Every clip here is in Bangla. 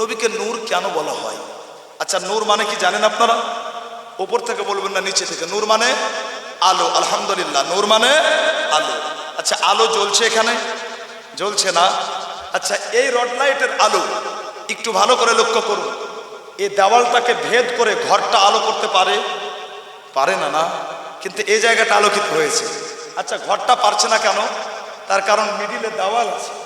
নবীকে নূর কেন বলা হয়? আচ্ছা নূর মানে কি জানেন আপনারা? ওপর থেকে বলবেন না, নিচে থেকে। নূর মানে আলো, আলহামদুলিল্লাহ। নূর মানে আলো। আচ্ছা আলো জ্বলছে এখানে? জ্বলছে না? আচ্ছা এই রড লাইটের আলো একটু ভালো করে লক্ষ্য করুন। এই দেওয়ালটাকে ভেদ করে ঘরটা আলো করতে পারে? পারে না না। কিন্তু এই জায়গাটা আলোকিত হয়েছে। আচ্ছা ঘরটা পারছে না কেন? তার কারণ মিডিলে দেওয়াল আছে।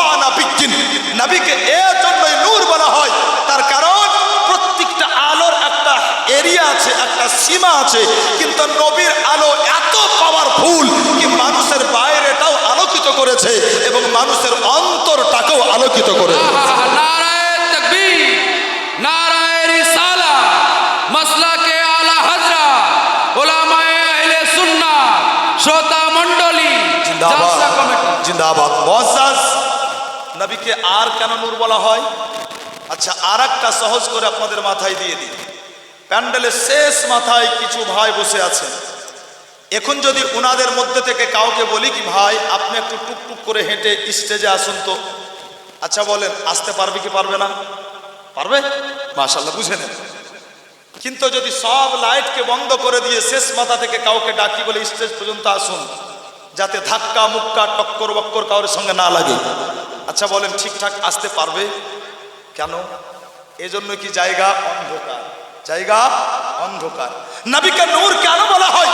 নবীকে এর জন্যই নূর বলা হয়। তার কারণ প্রত্যেকটা আলোর একটা এরিয়া আছে একটা সীমা আছে কিন্তু নবীর আলো এত পাওয়ারফুল কি মানুষের বাইরেটাও আলোকিত করেছে এবং মানুষের অন্তরটাকেও আলোকিত করেছে। জিন্দাবাদ মহাজ নবীকে আর কেন নূর বলা হয়? আচ্ছা আর একটা সহজ করে আপনাদের মাথায় দিয়ে দিই। প্যান্ডেলের শেষ মাথায় কিছু ভাই বসে আছেন। এখন যদি ওনাদের মধ্যে থেকে কাউকে বলি কি, ভাই, আপনি একটু টুকটুক করে হেঁটে স্টেজে আসুন তো। আচ্ছা বলেন, আসতে পারবে কি পারবে না? পারবে? মাশাল্লাহ বুঝে নেন। কিন্তু যদি সব লাইটকে বন্ধ করে দিয়ে শেষ মাথা থেকে কাউকে ডাকি বলে স্টেজ পর্যন্ত আসুন, যাতে ধাক্কা মুক্কা টক্কর বক্কর কারোর সঙ্গে না লাগে। আচ্ছা বলেন, ঠিকঠাক আসতে পারবে? কেন? এজন্য কি জায়গা অন্ধকার? জায়গা অন্ধকার। নবীকে নূর কেন বলা হয়?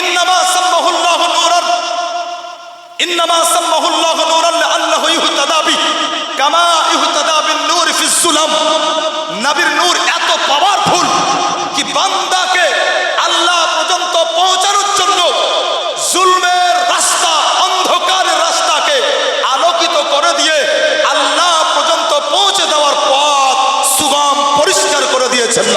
ইন্নামা সাম্মাহুল্লাহু নূরান। ইন্নামা সাম্মাহুল্লাহু নূরান লিআন্নাহু ইহতাদা বি। কামা ইহতাদা বিন নূর ফিস সুলাম নবীর নূর এত পাওয়ারফুল কি বান্দাকে আল্লাহ পর্যন্ত পৌঁছানোর জন্য জুলমের রাস্তা অন্ধকারের রাস্তাকে আলোকিত করে দিয়ে আল্লাহ পর্যন্ত পৌঁছে দেওয়ার পথ সুগম পরিষ্কার করে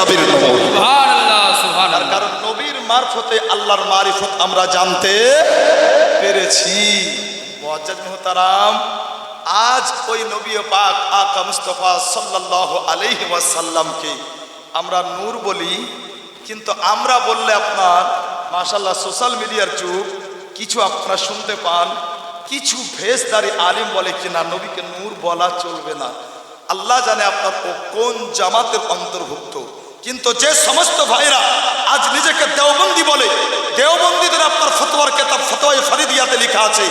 নূর তার কারণ নবীর মারফতে আল্লাহর মারিফত আমরা জানতে পেরেছি। মুহতারাম আজ ওই নবী পাক আকা মুস্তফা সাল্লাল্লাহু আলাইহি ওয়াসাল্লামকে আমরা নূর বলি কিন্তু আমরা বললে আপনার মাশাল্লাহ সোশ্যাল মিডিয়ার যুগ কিছু আপনারা শুনতে পান কিছু ভেষদারি আলিম বলে কিনা নবীকে নূর বলা চলবে না। আল্লাহ জানে আপনার কোন জামাতের অন্তর্ভুক্ত। কিন্তু যে সমস্ত ভাইরা আজ নিজেকে দেওবন্দি বলে, দেওবন্দিদের আপনার ফতোয়ার কেতাব ফতোয়াই ফরিদিয়াতে লেখা আছে,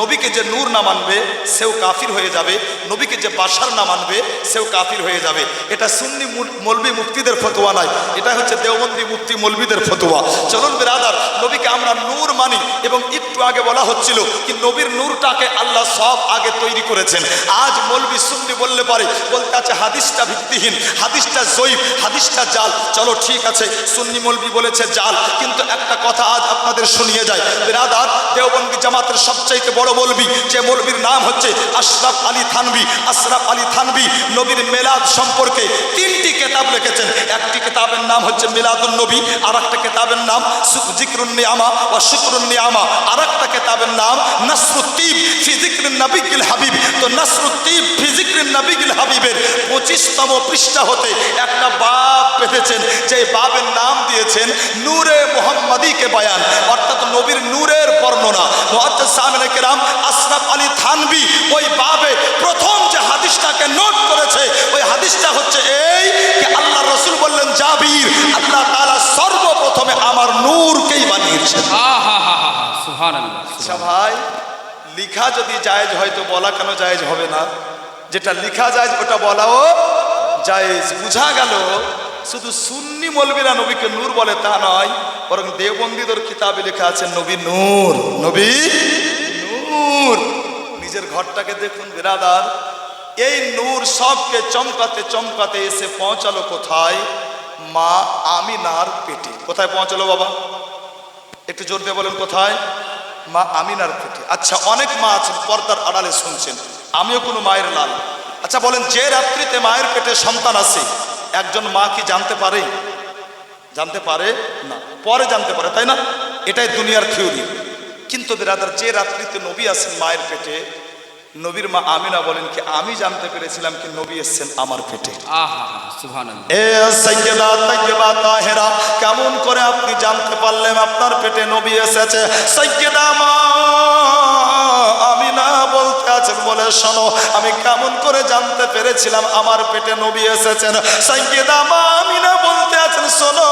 নবীকে যে নূর না মানবে, সেও কাফির হয়ে যাবে, নবীকে যে বাসার না মানবে, সেও কাফির হয়ে যাবে। এটা সুন্নি মৌলবি মুফতিদের ফতোয়া নয়, এটা হচ্ছে দেওবন্দি মুক্তি মলবিদের ফতোয়া। চলুন বিরাদার, নবীকে আমরা নূর মানি এবং একটু আগে বলা হচ্ছিল কি নবীর নূরটাকে আল্লাহ সব আগে তৈরি করেছেন। আজ মৌলবি সুন্নি বললে পারে, বলতে আছে হাদিসটা ভিত্তিহীন, হাদিসটা জয়ীব হাদিসটা জাল। চলো, ঠিক আছে, সুন্নি মৌলবি বলেছে জাল, কিন্তু একটা কথা আজ আপনাদের শুনিয়ে যায় বিরাদার, দেওবন্দি জামাতের সবচাইতে বড় মৌলবি, যে মৌলবির নাম হচ্ছে আশরাফ আলী থানবি। আশরাফ আলী থানবি নবীর মেলাদ সম্পর্কে তিনটি কেতাব লিখেছেন। একটি কেতাবের নাম হচ্ছে মিলাদুন নবী আর একটা কেতাবের নাম জিক্রুন নিয়ামা ও শুক্রুন নিয়ামা। আর একটা কেতাবের নাম নাসরুদ্দিব ফিজিক্রিন নবিগিল হাবিব। তো নাসরুদ্দিব ফিজিক্রিন নবিগিল হাবিবের পঁচিশতম পৃষ্ঠা হতে একটা বাব বেঁধেছেন যে বাবের নাম দিয়েছেন নূরে মোহাম্মদীকে বয়ান। অর্থাৎ নবীর নূরের বর্ণনা। সামিনে কেরাম আশরাফ আলী থানবি ওই বাবে প্রথম যে হাদিসটাকে নোট করেছে ওই হাদিসটা হচ্ছে এই যে আল্লাহ রসুল বললেন জাবির আল্লাহ তাআলা সর্বপ্রথমে আমার নূরকেই বানিয়েছে আচ্ছা ভাই লিখা যদি জায়েজ হয় তো বলা কেন জায়েজ হবে না? যেটা লিখা যায় ওটা বলাও জায়েজ, বুঝা গেল? শুধু সুন্নি মলবিরা নবীকে নূর বলে তা নয়, বরং দেবন্দিদের কিতাবে লেখা আছে নবী নূর। নবী নূর। নিজের ঘরটাকে দেখুন, বিরাদার। এই নূর সবকে চমকাতে চমকাতে এসে পৌঁছালো কোথায়? মা আমিনার পেটে। কোথায় পৌঁছালো বাবা? একটু জোর দিয়ে বলেন, কোথায়? মা আমিনার পেটে। আচ্ছা অনেক মা আছেন, পর্দার আড়ালে শুনছেন। আমিও কোনো মায়ের লাল। আচ্ছা বলেন যে রাত্রিতে মায়ের পেটে সন্তান আছে একজন মা কি জানতে পারে? জানতে পারে না। পরে জানতে পারে তাই না? এটাই দুনিয়ার থিওরি। কিন্তু বেরাদার যে রাত্রিতে নবী আছেন মায়ের পেটে নবীর মা আমিনা বলেন কি আমি জানতে পেরেছিলাম কি নবী এসছেন আমার পেটে। কেমন করে আপনি জানতে পারলেন আপনার পেটে নবী এসেছে? সৈয়দা মা বলতে আছেন বলে শোনো, আমি কেমন করে জানতে পেরেছিলাম, আমার পেটে নবী এসেছেন। মা আমি না বলতে আছেন শোনো,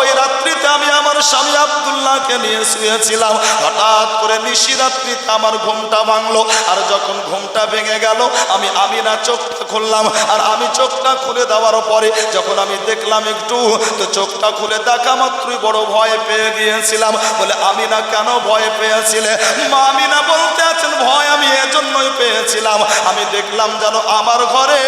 ওই রাত্রিতে আমি আমার স্বামী আব্দুল্লাহকে নিয়ে শুয়েছিলাম। হঠাৎ করে নিশিরাত্রিতে আমার ঘুমটা ভাঙলো। আর যখন ঘুমটা ভেঙে গেল, আমি আমি না চোখটা খুললাম। আর আমি চোখটা খুলে দেওয়ার পরে যখন আমি দেখলাম একটু, তো চোখটা খুলে দেখা মাত্রই বড় ভয় পেয়ে গিয়েছিলাম। বলে আমি না কেন ভয় পেয়েছিলে? মা আমি না বলতে আছেন, ভয় আমি এজন্যই পেয়েছিলাম। আমি দেখলাম যেন আমার ঘরে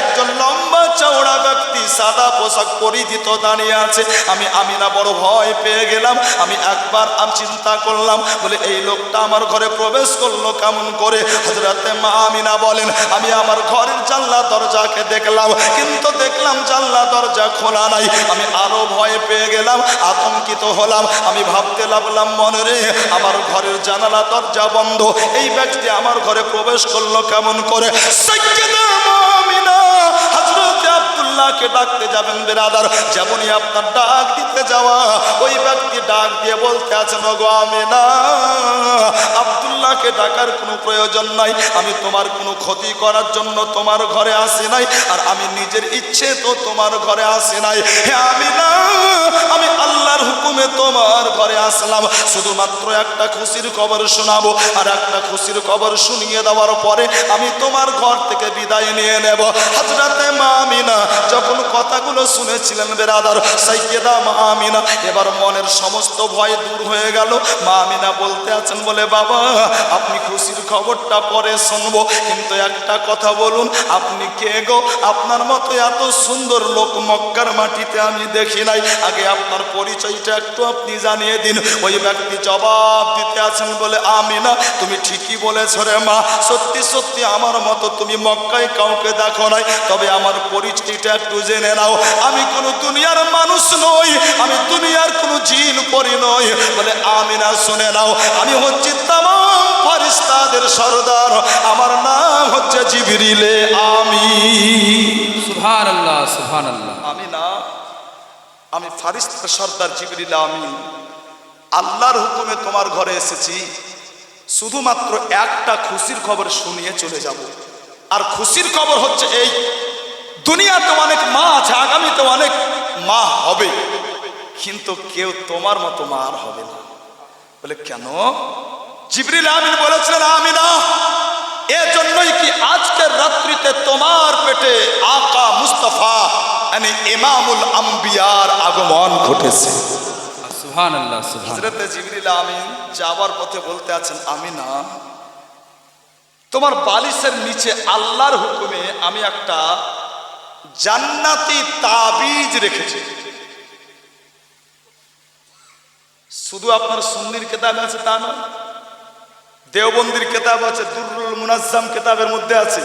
একজন লম্বা চওড়া ব্যক্তি সাদা পোশাক পরিধিত দাঁড়িয়ে আছে। আমি আমি না বড় ভয় পেয়ে গেলাম। আমি একবার আমি চিন্তা করলাম, বলে, এই লোকটা আমার ঘরে প্রবেশ করল কেমন করে? হজরতে মা আমিনা বলেন, আমি আমার ঘরের জানলা দরজাকে দেখলাম, কিন্তু দেখলাম জানলা দরজা খোলা নাই। আমি আরও ভয় পেয়ে গেলাম, আতঙ্কিত হলাম। আমি ভাবতে লাগলাম, মনে রে, আমার ঘরের জানালা দরজা বন্ধ। এই ব্যক্তি আমার ঘরে প্রবেশ করল কেমন করে? সাইয়্যিদা মা আব্দুল্লাহকে ডাকতে যাবেন বেরাদার, যেমনই আপনার ডাক দিতে যাওয়া। ওই ব্যক্তি ডাক দিয়ে বলতে আছেন গো আমিনা আব্দুল্লাহকে ডাকার কোনো প্রয়োজন নাই। আমি তোমার কোনো ক্ষতি করার জন্য তোমার ঘরে আসি নাই আর আমি নিজের ইচ্ছে তো তোমার ঘরে আসি নাই। হে আমিনা, আমি আল্লাহর হুকুমে তোমার ঘরে আসলাম। শুধুমাত্র একটা খুশির খবর শোনাবো আর একটা খুশির খবর শুনিয়ে দেওয়ার পরে আমি তোমার ঘর থেকে বিদায় নিয়ে নেব। হাজরাতে মা আমিনা যখন কথাগুলো শুনেছিলেন বেরাদার সাইকেদা মা আমিনা, এবার মনের সমস্ত ভয় দূর হয়ে গেল। মা আমিনা বলতে আছেন বলে, বাবা আপনি খুশির খবরটা পরে শুনব। কিন্তু একটা কথা বলুন, আপনি কে গো? আপনার মতো এত সুন্দর লোক মক্কার মাটিতে আমি দেখি নাই। আগে আপনার পরিচয়টা একটু আপনি জানিয়ে দিন। ওই ব্যক্তি জবাব দিতে আছেন বলে আমি না। তুমি ঠিকই বলেছ রে মা। সত্যি সত্যি আমার মতো তুমি মক্কায় কাউকে দেখো নাই। তবে আমার পরিচয়টা একটু জেনে নাও। আমি কোনো দুনিয়ার মানুষ নই। আমি দুনিয়ার কোনো জিন পরি নই। বলে আমি না শুনে নাও। আমি হচ্ছি তাম ফারিস্তাদের সর্দার আমার নাম হচ্ছে জিবরিলে আমি সুবহানাল্লাহ সুবহানাল্লাহ। আমি না আমি ফারিস্তার সর্দার জিবরিল আমি আল্লাহর হুকুমে তোমার ঘরে এসেছি। শুধুমাত্র একটা খুশির খবর শুনিয়ে চলে যাব। আর খুশির খবর হচ্ছে এই দুনিয়াতে অনেক মা আছে আগামীতে অনেক মা হবে। কিন্তু কেউ তোমার মতো মা আর হবে না। বলে কেন? জিবরিল আমিন বলেছিলেন আমি না এজন্যই কি আজকের রাত্রিতে তোমার পেটে আকা মুস্তফা মানে ইমামুল আম্বিয়ার আগমন ঘটেছে? হজরতে জিবরিল আমিন যাবার পথে বলতে আছেন আমি না তোমার বালিশের নিচে আল্লাহর হুকুমে আমি একটা জান্নাতি তাবিজ রেখেছি। শুধু আপনার সুন্নির কেতাব আছে তা নয় দেওবন্দির কেতাব আছে দুরুল মুনাজ্জাম কেতাবের মধ্যে আছে।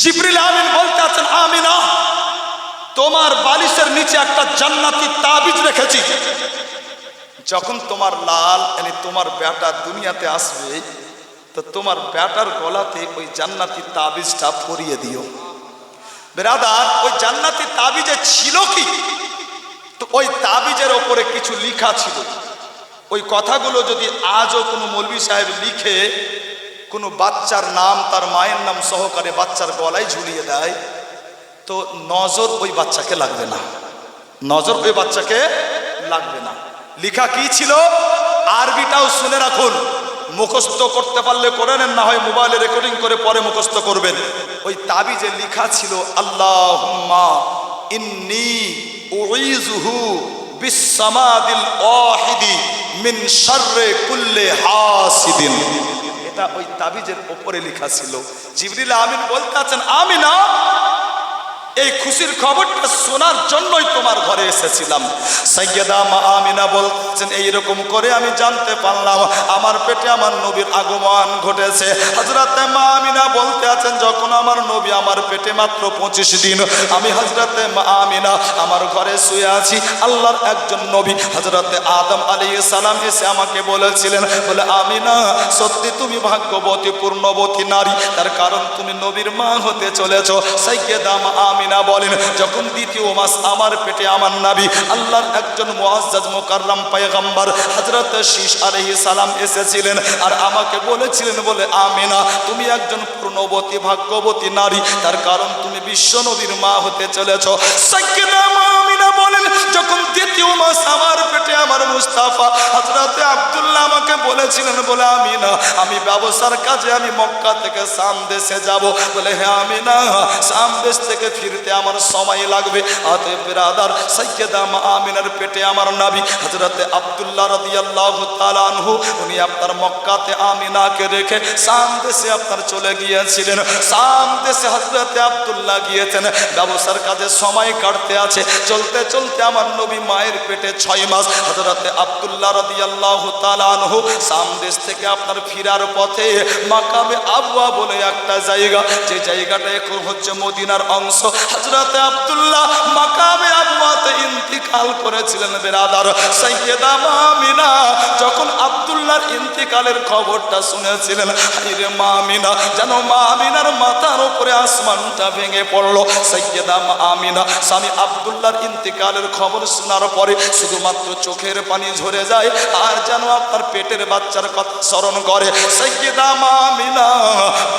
জিবরিল আমিন বলতে আছেন, আমিনা, তোমার বালিশের নিচে একটা জান্নাতি তাবিজ রেখেছি। যখন তোমার লাল মানে তোমার বেটা দুনিয়াতে আসবে, তো তোমার বেটার গলাতে ওই জান্নাতি তাবিজটা পরিয়ে দিও। বেরাদার, ওই জান্নাতি তাবিজে ছিল কি? তো ওই তাবিজের ওপরে কিছু লেখা ছিল। ওই কথাগুলো যদি আজও কোনো মৌলবি সাহেব লিখে কোনো বাচ্চার নাম, তার মায়ের নাম সহকারে বাচ্চার গলায় ঝুলিয়ে দেয়, তো নজর ওই বাচ্চাকে লাগবে না। নজর ওই বাচ্চাকে লাগবে না। লেখা কি ছিল? আরবিটাও শুনে রাখুন। মুখস্থ করতে পারলে করে নেন, না হয় মোবাইলে রেকর্ডিং করে পরে মুখস্থ করবেন। ওই তাবিজে লিখা ছিল আল্লাহ ইন্নি বিসামাদিল ওয়াহিদি মিন শাররে কুল্লে হাসিদিন। এটা ওই তাবিজের ওপরে লেখা ছিল। জিবরিল আমিন বলতে আমি না এই খুশির খবরটা শোনার জন্যই তোমার ঘরে এসেছিলাম। সৈয়দা মা আমিনা বলছেন, এইরকম করে আমি জানতে পারলাম, আমার পেটে আমার নবীর আগমন ঘটেছে। হজরতে মা আমিনা বলতে আছেন, যখন আমার নবী আমার পেটে মাত্র পঁচিশ দিন, আমি হজরতে মা আমিনা আমার ঘরে শুয়ে আছি, আল্লাহর একজন নবী হজরতে আদম আলী সালাম এসে আমাকে বলেছিলেন, বলে, আমিনা, সত্যি তুমি ভাগ্যবতী পূর্ণবতী নারী, তার কারণ তুমি নবীর মা হতে চলেছ। সাইয়েদাম আমিনা বলেন, যখন দ্বিতীয় মাস আমার পেটে আমার নাবি, আল্লাহর একজন মুআজ্জাজ মুকাররম পয়গম্বর হযরত শীষ আলাইহিস সালাম এসেছিলেন আর আমাকে বলেছিলেন বলে, আমিনা, তুমি একজন পূর্ণবতী, ভাগ্যবতী নারী, তার কারণ তুমি বিশ্ব নবীর মা হতে চলেছ। আমিনা বলেন, যখন দ্বিতীয় মাস আমার পেটে আমার মুস্তাফা, হযরতে আব্দুল্লাহ আমাকে বলেছিলেন বলে আমি না আমি ব্যবসার কাজে আমি মক্কা থেকে সাম দেশে যাব। বলে হ্যাঁ আমি না সাম থেকে ফিরতে আমার সময় লাগবে। হাতে বিরাদার সৈয়দাম আমিনার পেটে আমার নাবি হজরতে আব্দুল্লাহ রাদিয়াল্লাহু তাআলা আনহু, উনি আপনার মক্কাতে আমিনাকে রেখে সাম দেশে আপনার চলে গিয়েছিলেন। সাম দেশে হজরতে আব্দুল্লাহ গিয়েছেন। ব্যবসার কাজে সময় কাটতে আছে। চলতে চলতে আমার নবী মায়ের পেটে ছয় মাস। হজরতে আব্দুল্লাহ রাদিয়াল্লাহু তাআলা আনহু সাম দেশ থেকে আপনার ফিরার পথে মাকামে আবওয়া বলে একটা জায়গা। যে জায়গাটা এখন হচ্ছে মদিনার অংশ। হজরতে আব্দুল্লাহ মাকামে ইন্তিকাল করেছিলেন বেরাদার। মামিনা যখন ইন্তিকালের খবরটা শুনেছিলেন মামিনা, যেন মামিনার মাথার উপরে আসমানটা ভেঙে পড়ল। আমিনা স্বামী ইন্তিকালের খবর শোনার পরে শুধুমাত্র চোখের পানি ঝরে যায়, আর যেন আপনার পেটের বাচ্চার কথা স্মরণ করে। সৈয়দা মামিনা,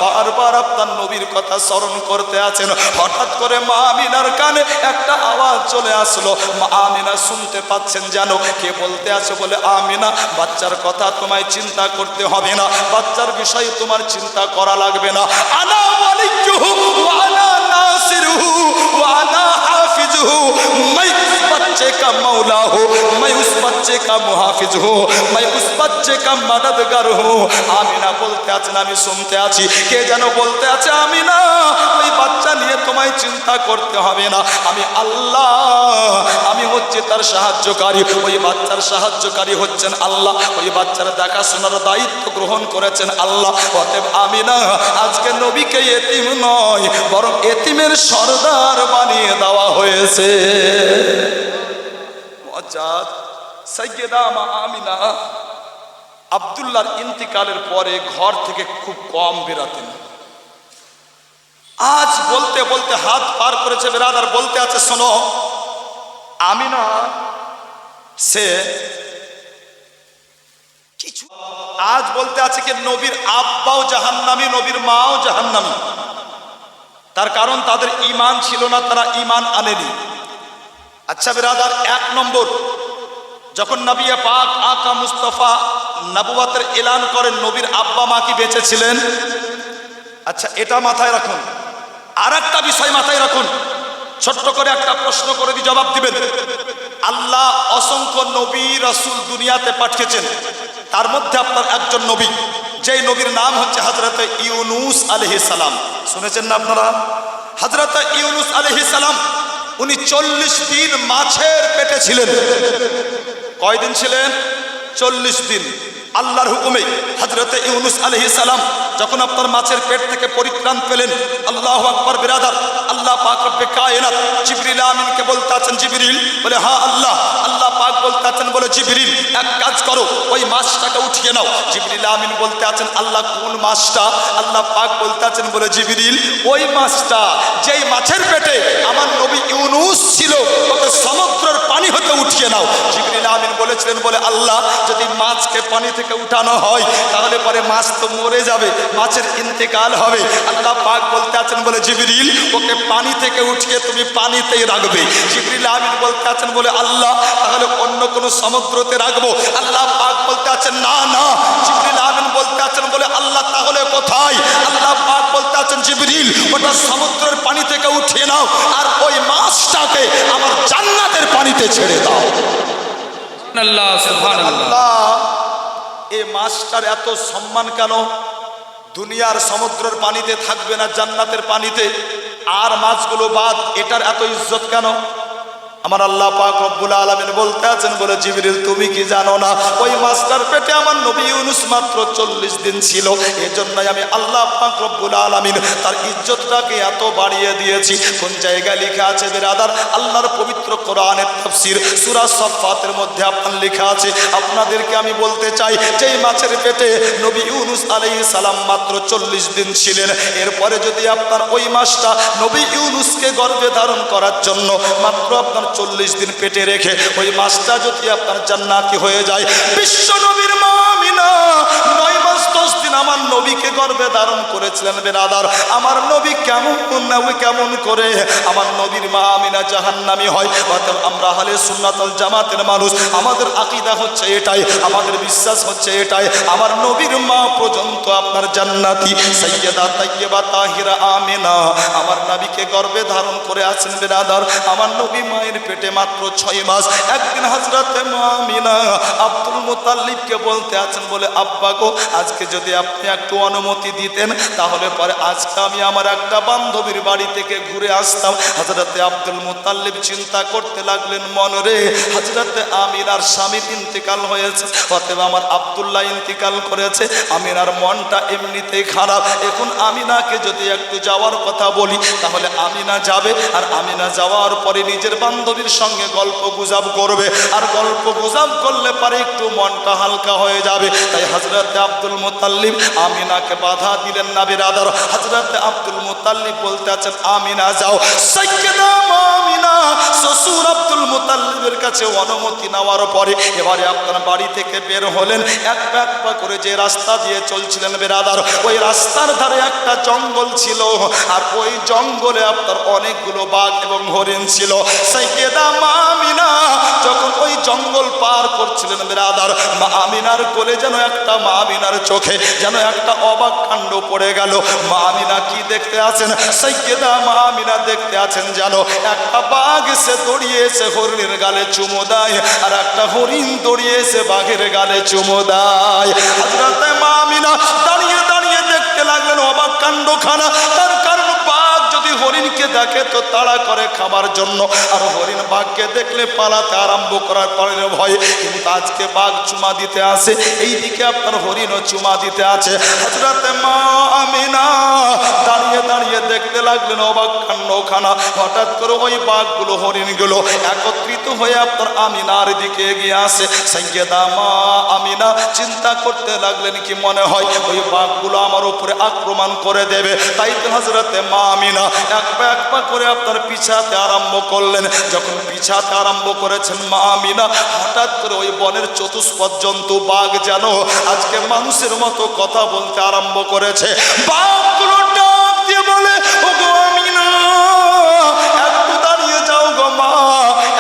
বারবার আপনার নবীর কথা স্মরণ করতে আছেন। হঠাৎ করে ভিতরে মা আমিনার কানে একটা আওয়াজ চলে আসলো। মা আমিনা শুনতে পাচ্ছেন জানো কে বলতে আছে বলে, আমিনা, বাচ্চার কথা তোমায় চিন্তা করতে হবে না, বাচ্চার বিষয়ে তোমার চিন্তা করা লাগবে না। আনা আনা নাসিরুহু আনা হাফিজু মাই बच्चे का मौला हूँ मैं उस बच्चे का मुहाफिज हूँ मैं उस बच्चे का मददगार हूँ আমিনা বলতে আছেন আমি শুনতে আছি কে যেন বলতে আছে আমি না ওই বাচ্চা নিয়ে তোমায় চিন্তা করতে হবে না আমি আল্লাহ আমি হচ্ছে তার সাহায্যকারী ওই বাচ্চার সাহায্যকারী হচ্ছেন আল্লাহ ওই বাচ্চার দেখাশোনার দায়িত্ব গ্রহণ করেছেন আল্লাহ অতএব আমি না আজকে নবীকে এতিম নয় বরং এতিমের সর্দার বানিয়ে দেওয়া হয়েছে মজ্জাদ সৈয়দা আমিনা আব্দুল্লাহর ইন্তিকালের পরে ঘর থেকে খুব কম বেরাতেন। আজ বলতে বলতে হাত পার করেছে বেরাদার, বলতে আছে, শোনো, আমিনা, সে কিছু আজ বলতে আছে কি, নবীর আব্বাও জাহান্নামী, নবীর মাও জাহান্নামী। তার কারণ তাদের ইমান ছিল না, তারা ইমান আনেনি। আচ্ছা বেরাদার, এক নম্বর। যখন নবিয়া পাক আকা মুস্তফা নবুয়াতের এলান করেন, নবীর আব্বা মা কি বেঁচে ছিলেন আচ্ছা এটা মাথায় রাখুন। আর একটা বিষয় মাথায় রাখুন। ছোট্ট করে একটা প্রশ্ন করে দিয়ে জবাব দিবেন। আল্লাহ অসংখ্য নবী, রাসূল দুনিয়াতে পাঠিয়েছেন। তার মধ্যে আপনার একজন নবী, যেই নবীর নাম হচ্ছে হজরত ইউনুস আলহি সালাম। শুনেছেন না আপনারা? হজরত ইউনুস আলহি সালাম উনি চল্লিশ দিন মাছের পেটে ছিলেন। কয়দিন ছিলেন? চল্লিশ দিন। আল্লাহর হুকুমে হজরতে ইউনুস আলহি সালাম যখন আপনার মাছের পেট থেকে পরিত্রাণ পেলেন, আল্লাহ আকবর বিরাদার, আল্লাহ পাক রব্বে কায়নাত, জিবরিল আমিনকে বলতে আছেন, জিবরিল বলে হ্যাঁ আল্লাহ। আল্লাহ পাক বলতে আছেন, বলে, জিবরিল, এক কাজ করো, ওই মাছটাকে উঠিয়ে নাও। জিবরিল আমিন বলতে আছেন, আল্লাহ কোন মাছটা? আল্লাহ পাক বলতে আছেন, বলে, জিবরিল, ওই মাছটা, যেই মাছের পেটে আমার নবী ইউনুস ছিল, ওকে সমুদ্রের হতে উঠিয়ে নাও। জিবরিল আমিন বলেছিলেন, বলে, আল্লাহ, যদি মাছকে পানি থেকে উঠানো হয়, তাহলে পরে মাছ তো মরে যাবে, মাছের ইন্তেকাল হবে। আল্লাহ পাক বলতে আছেন, বলে, জিবরিল, ওকে পানি থেকে উঠিয়ে তুমি পানিতেই রাখবে। জিবরিল আমিন বলতে আছেন, বলে, আল্লাহ, তাহলে অন্য কোন সমুদ্রতে রাখব। আল্লাহ পাক বলতে আছেন, না না। জিবরিল আমিন বলতে আছেন বলে আল্লাহ তাহলে কোথায়? আল্লাহ পাক বলতে আছেন জিবরিল ওটা সমুদ্রের পানি থেকে উঠিয়ে নাও আর ওই মাছটাকে আমার জান্নাতের পানিতে ছেড়ে দাও। আল্লাহ এই মাছটার এত সম্মান কেন? দুনিয়ার সমুদ্রের পানিতে থাকবে না জান্নাতের পানিতে। আর মাছগুলো বাদ এটার এত ইজ্জত কেন? আমার আল্লাহ পাক রব্বুল আলামিন বলতে আছেন, বলে জিবরিল, তুমি কি জানো না? ওই মাছটার পেটে আমার নবী ইউনুস মাত্র চল্লিশ দিন ছিল। এজন্যই আমি আল্লাহ পাক রব্বুল আলামিন তার ইজ্জতটাকে এত বাড়িয়ে দিয়েছি। কোন জায়গায় লেখা আছে বেরাদার আল্লাহর পবিত্র কোরআনের তাফসীর, সূরা সফফাতের মধ্যে আপনার লেখা আছে। আপনাদেরকে আমি বলতে চাই, যেই মাছের পেটে নবী ইউনুস আলাইহিস সালাম মাত্র চল্লিশ দিন ছিলেন, এরপরে যদি আপনার ওই মাসটা নবী ইউনুসকে গর্ভে ধারণ করার জন্য মাত্র আপনার চল্লিশ দিন পেটে রেখে ওই মাছটা যদি আপনার জান্নাতি হয়ে যায়, বিশ্ব নবীর মা আমিনা, নয় মাস দশ দিন আমার নবীকে গর্ভে ধারণ করেছিলেন বেরাদার আমার নবী কেমন নবী কেমন করে? আমার নবীর মা আমিনা জাহান্নামি হয়। আমরা হলে সুন্নাতল জামাতের মানুষ, আমাদের আকিদা হচ্ছে এটাই, আমাদের বিশ্বাস হচ্ছে এটাই। আমার নবীর মা পর্যন্ত আপনার জান্নাতি। সৈয়দা তাইয়্যেবা তাহিরা আমিনা। আমার নবীকে গর্ভে ধারণ করে আছেন বেরাদার আমার নবী মায়ের পেটে মাত্র ছয় মাস। একদিন হাজরাতে মা আমিনা আব্দুল মুতাল্লিবকে বলতে আছেন, বলে, আব্বা গো, আজকে যদি আপনি একটু অনুমতি দিতেন, তাহলে পরে আজকে আমি আমার একটা বান্ধবীর বাড়ি থেকে ঘুরে আসতাম। হাজরাতে আব্দুল মুতাল্লিব চিন্তা করতে লাগলেন মনরে হাজরাতে আমিনার স্বামীর ইন্তেকাল হয়েছে, অতএব আমার আব্দুল্লাহ ইন্তেকাল করেছে আমিনার মনটা এমনিতেই খারাপ। এখন আমিনাকে যদি একটু যাওয়ার কথা বলি, তাহলে আমিনা যাবে, আর আমিনা যাওয়ার পরে নিজের বান্ধবীর সঙ্গে গল্প গুজাব করবে। আর গল্প গুজাব করলে পারে একটু মনটা হালকা হয়ে যাবে। তাই হজরত আব্দুল মুতাল্লিব আমিনাকে বাধা দিলেন না বিরাদার হজরত আব্দুল মুতাল্লিব বলতে আছেন, আমিনা, যাও। সৈয়দা মা আমিনা শ্বশুর আব্দুল মুতাল্লিবের কাছে অনুমতি নেওয়ার পরে এবারে আপনার বাড়ি থেকে বের হলেন। এক এক পা করে যে রাস্তা দিয়ে চলছিলেন বেরাদার, ওই রাস্তার ধারে একটা জঙ্গল ছিল আর ওই জঙ্গলে আপনার অনেকগুলো বাঘ এবং হরিণ ছিল। সৈয়দা মা আমিনা, যখন ওই জঙ্গল পার করছিলেন বেরাদার, মা আমিনার কোলে যেন একটা মা আমিনার চোখে যেন একটা অবাক কাণ্ড পড়ে গেল। মা আমিনা কি দেখতে আছেন? সৈয়দা মা আমিনা দেখতে আছেন যেন একটা বাঘ এসে দড়িয়েছে, হরিণের গালে চুমো দেয়, আর একটা হরিণ দড়িয়েছে, বাঘের গালে চুমো দেয়। মা আমিনা দাঁড়িয়ে দাঁড়িয়ে দেখতে লাগলেন, অবাক কাণ্ড খানা তার কারণ যদি হরিণকে দেখে তো তাড়া করে খাবার জন্য। আর হরিণ বাঘকে দেখলে পালাতে আরম্ভ করার পরে ভয়, কিন্তু আজকে বাঘ চুমা দিতে আসে। এইদিকে আপনার হরিণও চুমা দিতে আছে হাজরাতে মা আমিনা দাঁড়িয়ে দাঁড়িয়ে দেখতে লাগলেন অবাক কাণ্ড খানা হঠাৎ করে ওই বাঘগুলো, হরিণগুলো একত্রিত হয়ে আপনার আমিনার দিকে এগিয়ে আসে। সৈয়দা মা আমিনা চিন্তা করতে লাগলেন, কি মনে হয় ওই বাঘগুলো আমার উপরে আক্রমণ করে দেবে? তাই তো হাজরাতে মা আমিনা করে আপনার পিছাতে আরম্ভ করলেন। যখন পিছাতে আরম্ভ করেছেন মা আমিনা, হঠাৎ করে ওই বনের চতুষ্পদ জন্তু বাঘ যেন আজকে মানুষের মতো কথা বলতে আরম্ভ করেছে। বলে দাঁড়িয়ে যাও গো মা,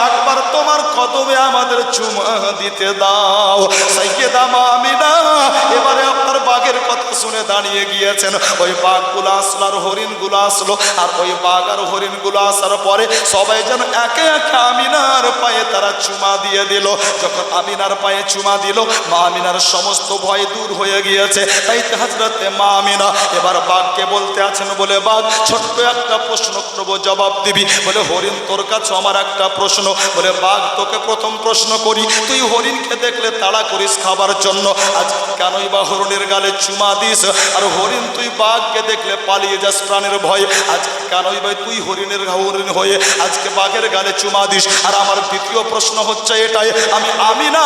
একবার তোমার কদমে আমাদের চুমা দিতে দাও। সাইকেদা মা আমিনা, এবারে শুনে দাঁড়িয়ে গিয়েছেন। ওই বাঘগুলো আসলো আর হরিণগুলো আসলো। আর ওই বাঘ আর হরিণগুলো আসার পরে সবাই যেন একে একে আমিনার পায়ে তারা চুমা দিয়ে দিল। যখন আমিনার পায়ে চুমা দিল, মা আমিনার সমস্ত ভয় দূর হয়ে গিয়েছে। তাই হাজরাতে মা আমিনা এবার বাঘকে বলতে আছেন বলে, বাঘ, ছোট্ট একটা প্রশ্ন করব জবাব দিবি। বলে, হরিণ, তোর কাছে আমার একটা প্রশ্ন। বলে, বাঘ, তোকে প্রথম প্রশ্ন করি। তুই হরিণকে দেখলে তাড়া করিস খাবার জন্য। আজ কেনই বা হরিণের গালে চুমা দিস আর হরিণ তুই বাঘকে দেখলে পালিয়ে যাস প্রাণের ভয়। আজ কেনই ভাই তুই হরিণের হরিণ হয়ে আজকে বাঘের গালে চুমা দিস? আর আমার দ্বিতীয় প্রশ্ন হচ্ছে এটাই, আমি আমি না,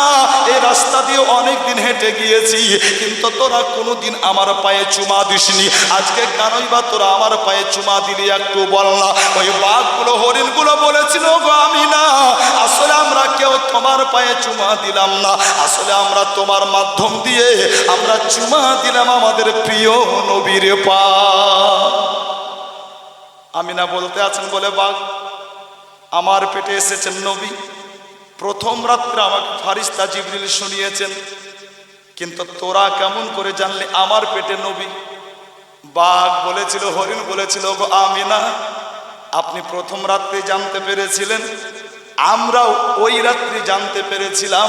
এই রাস্তা দিয়ে অনেক দিন হেঁটে গিয়েছি, কিন্তু তোরা কোনোদিন আমার পায়ে চুমা দিসনি। আজকে কেনই বা তোরা আমার পায়ে চুমা দিলি একটু বল না। ওই বাঘগুলো, হরিণগুলো বলেছিল গো আমি না। আসলে আমরা কেউ তোমার পায়ে চুমা দিলাম না। আসলে আমরা তোমার মাধ্যম দিয়ে আমরা চুমা দিলাম আমাদের প্রিয় নবীর পা। আমিনা বলতে আছেন বলে বাঘ, আমার পেটে এসেছেন নবী। প্রথম রাত্রে আমাকে ফারিস্তা জিবরিল শুনিয়েছেন, কিন্তু তোরা কেমন করে জানলে আমার পেটে নবী? বাঘ বলেছিল, হরিণ বলেছিল, গো আমিনা, আপনি প্রথম রাত্রে জানতে পেরেছিলেন, আমরাও ওই রাত্রি জানতে পেরেছিলাম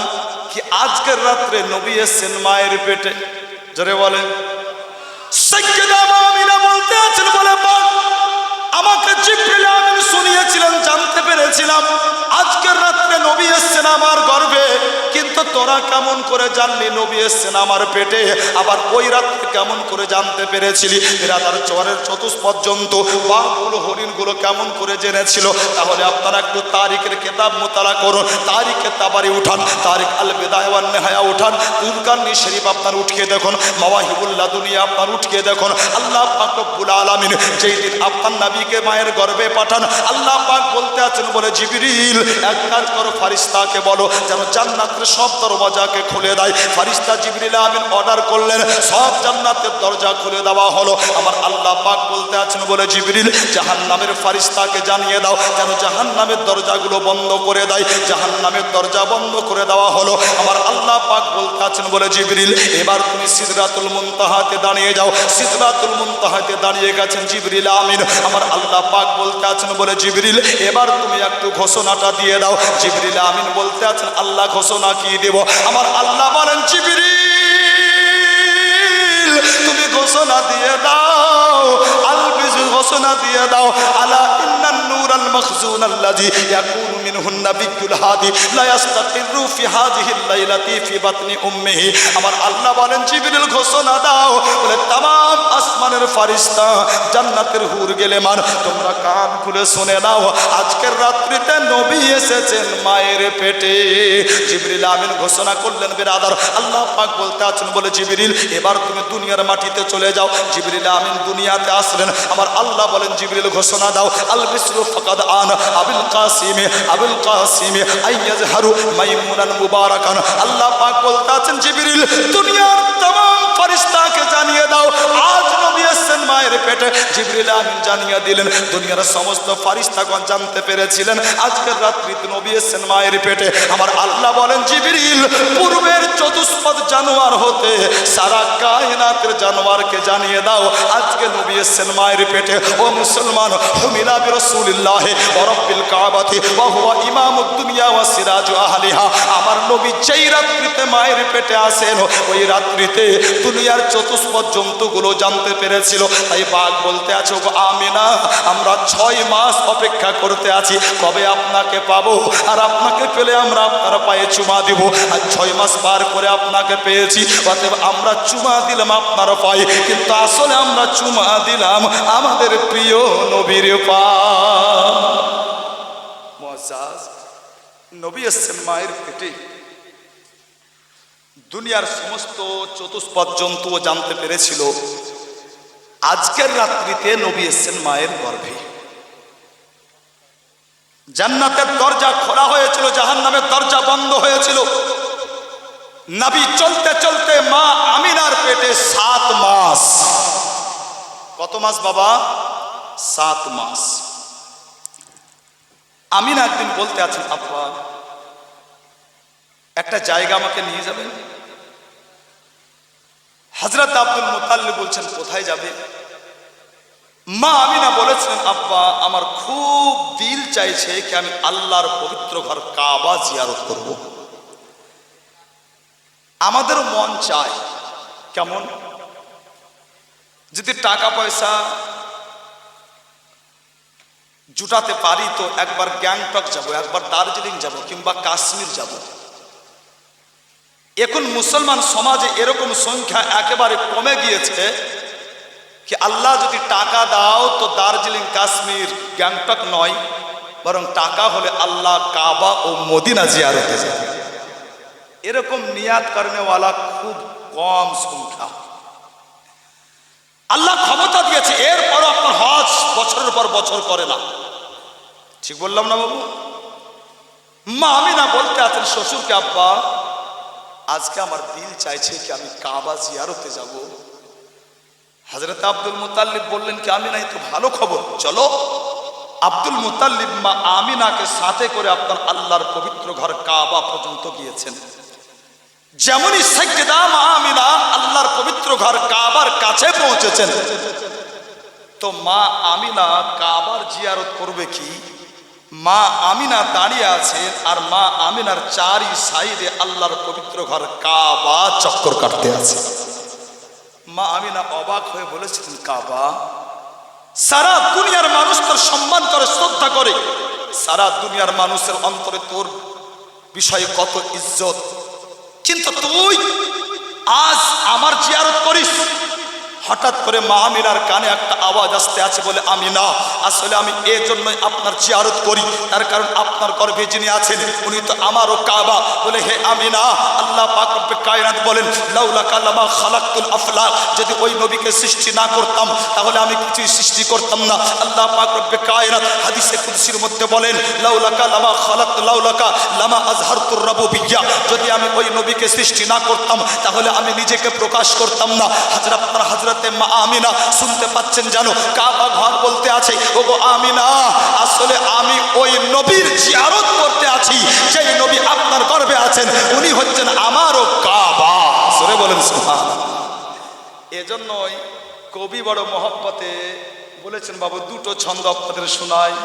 কি আজকের রাত্রে নবী এসছেন মায়ের পেটে। জোরে বলেন। সৈয়দা মামিনা বলতে আছেন বলে আমাকে জিব্রিল আমিন শুনিয়েছিলেন পেরেছিলাম আজকের রাত্রে নবী এসছেন আমার গর্ভে। কিন্তু তোরা কেমন করে জানলি নবী এসছেন আমার পেটে? আবার ওই রাত্রে কেমন করে জানতে পেরেছিলি? এরা তার চরের চতুষ পর্যন্ত বাঘগুলো, হরিণগুলো কেমন করে জেনেছিল? তাহলে আপনারা একটু তারিখের কেতাব মোতালা করুন। তারিখের তাবারি উঠান। তারিখ আল বেদায়ওয়ান নেহায়া উঠান। তুলকান্নি শরীফ আপনার উঠিয়ে দেখুন। মাওয়াহিবুল্লাহ দুনিয়া আপনার উঠিয়ে দেখুন। আল্লাহ পাক রব্বুল আলামিন যেই দিন আপনার নাবিকে মায়ের গর্বে পাঠান, আল্লাহ পাক বলতে আছেন বলে জিবরিল, এক কাজ করো, ফারিস্তাকে বলো, যেন জান্নাতের সব দরওয়াজাকে খুলে দেয়। ফারিস্তা জিবরিল আমিন অর্ডার করলেন, সব জান্নাতের দরজা খুলে দেওয়া হলো। আমার আল্লাহ পাক বলতে আছেন, বলে জিবরিল, জাহান্নামের ফারিস্তাকে জানিয়ে দাও, যেন জাহান্নামের দরজাগুলো বন্ধ করে দেয়। জাহান্নামের দরজা বন্ধ করে দেওয়া হলো। আমার আল্লাহ পাক বলতে আছেন, বলে জিবরিল, এবার তুমি সিদরাতুল মুনতাহাতে দাঁড়িয়ে যাও। সিদরাতুল মুনতাহাতে দাঁড়িয়ে গেছেন জিবরিল আমিন। আমার আল্লাহ পাক বলতে আছেন, বলে জিবরিল, এবার তুমি একটু ঘোষণাটা দিয়ে দাও। জিবরিল আমিন বলতে আছেন, আল্লাহ ঘোষণা কি দেব? আমার আল্লাহ বলেন, জিবরিল, তুমি ঘোষণা দিয়ে দাও। ঘোষণা দিয়ে দাও আলা ইন্নান নূরাল মখজুন আল্লাযী ইয়াকুনু মিনহু নাবিয়্যুল হাদি লা ইয়াস্তাকিরু ফি হাযিহি লাইলাতি ফি বাতনি উম্মিহি আমার আল্লাহ বলেন জিবরিল ঘোষণা দাও বলে तमाम আসমানের ফারিস্তা জান্নাতের হুর গেলে মান তোমরা কান খুলে শুনে নাও আজকের রাত্রিতে নবী এসেছেন মায়ের পেটে জিবরিল আমিন ঘোষণা করলেন বেরাদার আল্লাহ পাক বলতে আছেন বলে জিবরিল এবার তুমি দুনিয়ার মাটিতে চলে যাও জিবরিল আমিন দুনিয়াতে আসলেন আমার আল্লাহ বলেন জিবরিল ঘোষণা দাও আল বিসরু ফাকাদ আন আবুল কাসিম আবুল কাসিম আইয়াজহারু মাইমুনান মুবারাকান আল্লাহ পাক বলতে আছেন জিবরিল দুনিয়ার तमाम ফেরেশতাকে জানিয়ে দাও আজ নবী এসেছেন মায়ের পেটে জিবরিল আমিন জানিয়ে দিলেন দুনিয়ার সমস্ত ফারিস্তাগণ জানতে পেরেছিলেন আজকের রাত্রিতে নবী এসেছেন মায়ের পেটে আমার আল্লাহ বলেন জিবরিল পূর্বের চতুষ্পদ জানোয়ার হতে সারা কায়নাতের জানোয়ারকে জানিয়ে দাও আজকে নবী এসেছেন মায়ের পেটে ও মুসলমান, হুমিলা বিরসুলিল্লাহ ও রব্বিল কাবাতি ওয়া ইমামুদ দুনিয়া ওয়া সিরাজু আহলিহা। আমার নবী যেই রাত্রিতে মায়ের পেটে আসেন, ওই রাত্রিতে দুনিয়ার চতুষ্পদ জন্তুগুলো জানতে পেরেছিল। তাই বাঘ বলতে আছো, "ওগো আমিনা, আমরা ছয় মাস অপেক্ষা করতে আছি, কবে আপনাকে পাবো? আর আপনাকে পেলে আমরা আপনার পায়ে চুমা দিব। আর ছয় মাস পার করে আপনাকে পেয়েছি, অতএব আমরা চুমা দিলাম আপনার পায়ে। কিন্তু আসলে আমরা চুমা দিলাম আমাদের প্রিয় নবীর নবী এসছেন মায়ের পেটে। দুনিয়ার সমস্ত চতুষ্পদ জন্তুও জানতে পেরেছিল। আজকের রাত্রিতে নবী এসছেন মায়ের গর্ভে। জান্নাতের দরজা খোলা হয়েছিল, জাহান্নামের দরজা বন্ধ হয়েছিল। নবী চলতে চলতে মা আমিনার পেটে সাত মাস কত মাস বাবা? সাত মাস। আমিনা একদিন বলতে আছেন, আব্বা, একটা জায়গা আমাকে নিয়ে যাবেন? হজরত আব্দুল মুতাল্লি বলছেন, কোথায় যাবে? মা আমিনা বলেছিলেন, আব্বা, আমার খুব দিল চাইছে কি আমি আল্লাহর পবিত্র ঘর কাবা জিয়ারত করব। আমাদের মন চায়, কেমন? যদি টাকা পয়সা জুটাতে পারি তো একবার গ্যাংটক যাব, একবার দার্জিলিং যাব কিংবা কাশ্মীর যাব। এখন মুসলমান সমাজে এরকম সংখ্যা একেবারে কমে গিয়েছে কি আল্লাহ যদি টাকা দাও তো দার্জিলিং, কাশ্মীর, গ্যাংটক নয়, বরং টাকা হলে আল্লাহ কাবা ও মদিনা জিয়ারতে যাবে এরকম নিয়াত করেনেওয়ালা খুব কম সংখ্যা। আল্লাহ ক্ষমতা দিয়েছে এরপরও আপনার হজ বছরের পর বছর করে না। ঠিক বললাম না বাবু? মা আমি না বলতে আছেন, শ্বশুরকে আব্বা, আজকে আমার দিল চাইছে কি আমি কাবা জিয়ারতে যাব? হজরত আব্দুল মুতাল্লিব বললেন কি আমি নাই তো ভালো খবর, চলো। আব্দুল মুতাল্লিব মা আমিনাকে সাথে করে আপনার আল্লাহর পবিত্র ঘর কাবা পর্যন্ত গিয়েছেন। যেমনই সৈয়দা মা আমিনা আল্লাহর পবিত্র ঘর কাবার কাছে পৌঁছেছেন, তো মা আমিনা কাবার জিয়ারত করবে কি? মা আমিনা দাঁড়িয়ে আছে আর মা আমিনার চারি সাইডে আল্লাহর পবিত্র ঘর কাবা চক্কর কাটতে আছে। মা আমিনা অবাক হয়ে বলেছিলেন কাবা? সারা দুনিয়ার মানুষ তোর সম্মান করে, শ্রদ্ধা করে। সারা দুনিয়ার মানুষের অন্তরে তোর বিষয়ে কত ইজ্জত কিন্তু তুই। আজ আমার জিয়ারত করিস। হঠাৎ করে মা আমিনার কানে একটা আওয়াজ আসতে আছে বলে আমি না আসলে আমি এর জন্যই আপনার জিয়ারত করি। তার কারণ আপনার গর্ভে যিনি আছেন, উনি তো আমারও কাবা। বলে, হে আমি না আল্লাহ পাক রব্বে কায়নাত বলেন, লাউলা কালামা খালাক্তুল আফলাক, যদি ওই নবীকে সৃষ্টি না করতাম, তাহলে আমি কিছুই সৃষ্টি করতাম না। আল্লাহ পাক রব্বে কায়নাত হাদিসে কুদসির মধ্যে বলেন লাউলাকা লামা খালাক লাউলাকা লামা আজহারতুর রাবুবিয়্যা যদি আমি ওই নবীকে সৃষ্টি না করতাম, তাহলে আমি নিজেকে প্রকাশ করতাম না। হাজরা আপনার হাজরাতে মা আমিনা শুনতে পাচ্ছেন জানো? কাবা ঘর বলতে আছে ও গো আমিনা, আসলে আমি ওই নবীর জিয়ারত করতে আছি সেই নবী আপনার গর্ভে আছেন, উনি হচ্ছেন আমারও কাবা। সরে বলেন সুবহান এজন্যই কবি বড় মহব্বতে বলেছেন, বাবু, দুটো ছন্দ আপনাদের শোনায়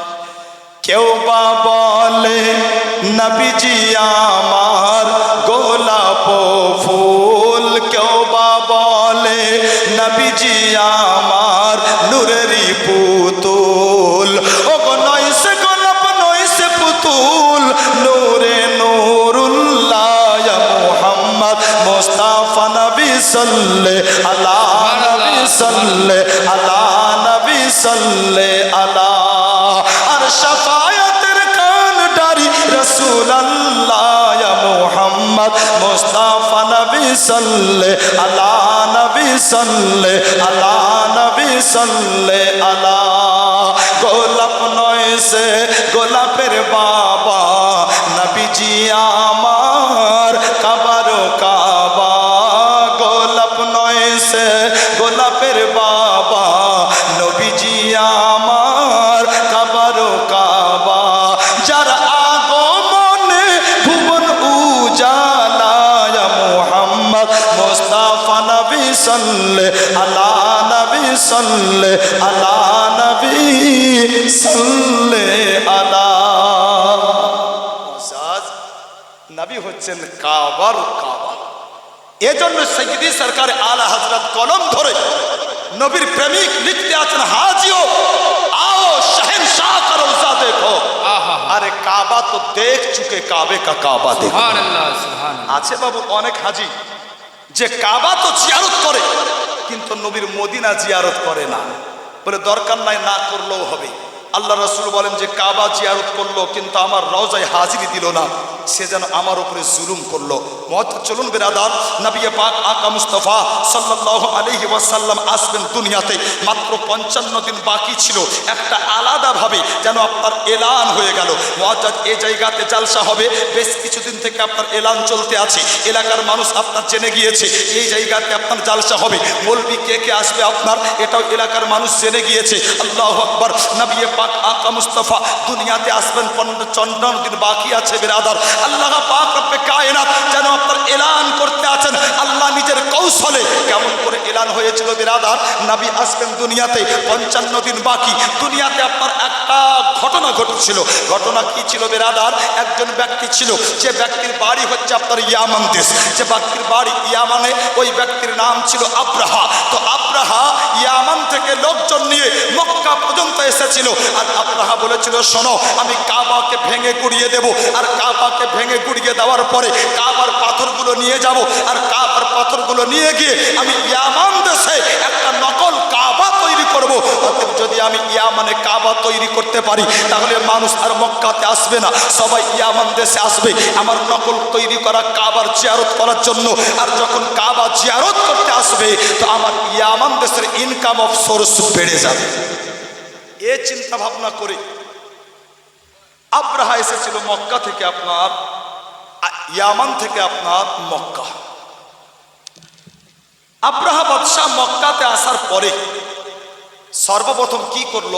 কেউ বা বলে, নবীজি আমার গোলাপ ফুল আমার নূরেরই পুতুল। ও গো নয় সে গোলাপ নয় সে পুতুল, নূরে নূরুল্লাহ মুহাম্মদ মুস্তাফা নবী সাল্লে আলা নবী সাল্লে আলা নবী সাল্লে আলা। আর শাফায়াতের কান ডারি রসুল আল্লাহ মুহাম্মদ মুস্তাফা নবী সাল্লে আলা নবী সাল্লে আলা নবী সাল্লে আলা গোলাপ নয় সে কাবার কাবা এজন্য সৈয়দি সরকার আলা হজরত কলম ধরে নবীর প্রেমিক লিখতে আছেন হাজিও आओ शहनशाह का रोजा देखो আহা अरे काबा तो देख चुके काबे का काबा देखो সুবহান আল্লাহ সুবহান আছে বাবু অনেক হাজি যে কাবা তো জিয়ারত করে কিন্তু নবীর মদিনা জিয়ারত করে না বলে দরকার নাই না করলেও হবে আল্লাহ রসুল বলেন যে কাবা জিয়ারত করল, কিন্তু আমার রওজায় হাজিরি দিল না। সে যেন আমার উপরে জুলুম করল। মত চলুন বেরাদার। নবী পাক আকা মুস্তফা সাল্লাল্লাহু আলাইহি ওয়াসাল্লাম আসবেন দুনিয়াতে। মাত্র পঞ্চান্ন দিন বাকি ছিল। একটা আলাদাভাবে যেন আপনার এলান হয়ে গেল। মহাজাদ এই জায়গাতে জালসা হবে। বেশ কিছুদিন থেকে আপনার এলান চলতে আছে। এলাকার মানুষ আপনার জেনে গিয়েছে, এই জায়গাতে আপনার জালসা হবে। বলবি কে কে আসবে আপনার? এটাও এলাকার মানুষ জেনে গিয়েছে। আল্লাহ আকবর। নবী পাক আকা মুস্তফা দুনিয়াতে আসবেন। চন্দ্রান দিন বাকি আছে বেরাদার। আল্লাহ পাক রব্বে কায়নাত যেন আপনার এলান করতে আছেন। আল্লাহ নিজের কৌশলে কেমন করে এলান হয়েছিল বেরাদার। নবী আসবেন দুনিয়াতে, পঞ্চান্ন দিন বাকি। দুনিয়াতে আপনার একটা ঘটনা ঘটেছিল। ঘটনা কি ছিল বেরাদার? একজন ব্যক্তি ছিল, যে ব্যক্তির বাড়ি হচ্ছে আপনার ইয়ামান দেশ। যে ব্যক্তির বাড়ি ইয়ামানে ওই ব্যক্তির নাম ছিল আব্রাহা। তো আব্রাহা ইয়ামান থেকে লোকজন নিয়ে মক্কা পর্যন্ত এসেছিল। আর আব্রাহা বলেছিল, শোনো, আমি কাবাকে ভেঙে গুড়িয়ে দেব। আর কাবাকে ভেঙে গুড়িয়ে দেওয়ার পরে কাবার পাথরগুলো নিয়ে যাব আর কাবার পাথরগুলো নিয়ে গিয়ে আমি ইয়ামান দেশে একটা নকল কাবা তৈরি করব। অতএব যদি আমি ইয়ামানে কাবা তৈরি করতে পারি, তাহলে মানুষ আর মক্কাতে আসবে না। সবাই ইয়ামান দেশে আসবে। আমার নকল তৈরি করা কাবার জিয়ারত করার জন্য। আর যখন কাবা জিয়ারত করতে আসবে, তো আমার ইয়ামান দেশের ইনকাম অফ সোর্স বেড়ে যাবে। এ চিন্তা ভাবনা করে আব্রাহা এসেছিল মক্কা থেকে আপনার ইয়ামান থেকে আপনার মক্কা। আব্রাহা বাদশাহ মক্কাতে আসার পরে সর্বপ্রথম কি করল?